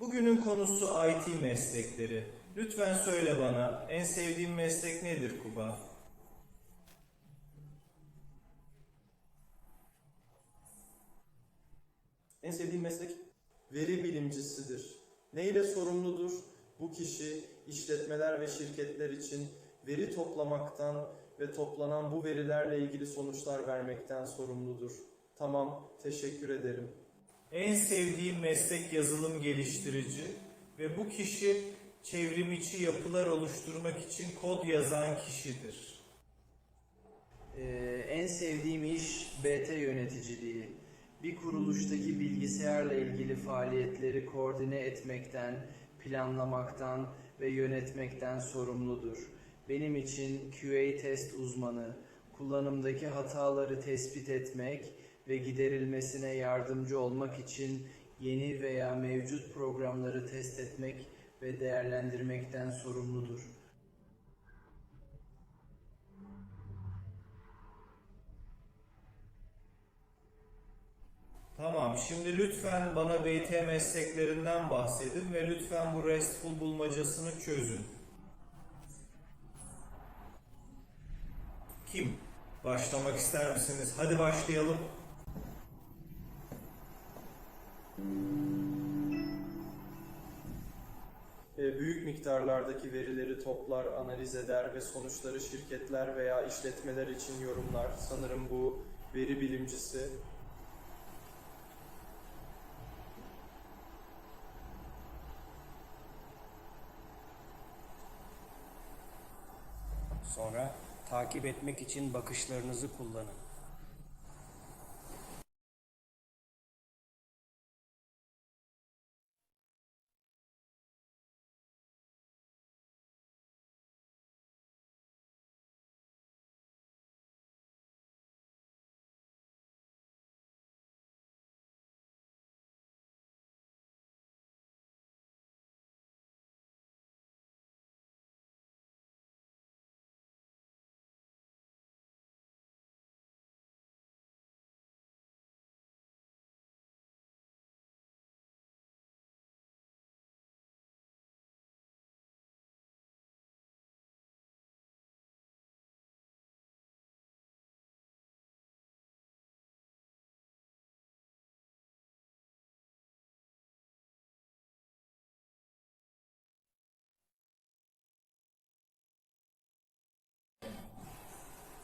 Bugünün konusu IT meslekleri. Lütfen söyle bana, en sevdiğin meslek nedir Kuba? En sevdiğim meslek veri bilimcisidir. Ne ile sorumludur? Bu kişi işletmeler ve şirketler için veri toplamaktan ve toplanan bu verilerle ilgili sonuçlar vermekten sorumludur. Tamam, teşekkür ederim. En sevdiğim meslek yazılım geliştirici ve bu kişi çevrim içi yapılar oluşturmak için kod yazan kişidir. Ee, en sevdiğim iş BT yöneticiliği. Bir kuruluştaki bilgisayarla ilgili faaliyetleri koordine etmekten, planlamaktan ve yönetmekten sorumludur. Benim için QA test uzmanı, kullanımdaki hataları tespit etmek ve giderilmesine yardımcı olmak için yeni veya mevcut programları test etmek ve değerlendirmekten sorumludur. Tamam, şimdi lütfen bana BT mesleklerinden bahsedin ve lütfen bu RESTful bulmacasını çözün. Kim? Başlamak ister misiniz? Hadi başlayalım. Miktarlardaki verileri toplar, analiz eder ve sonuçları şirketler veya işletmeler için yorumlar. Sanırım bu veri bilimcisi. Sonra takip etmek için bakışlarınızı kullanın.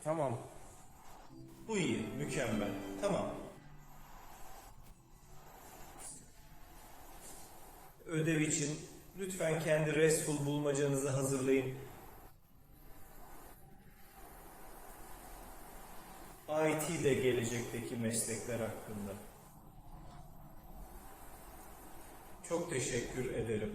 Tamam. Bu iyi, mükemmel. Tamam. Ödev için lütfen kendi RESTful bulmacanızı hazırlayın. IT de gelecekteki meslekler hakkında. Çok teşekkür ederim.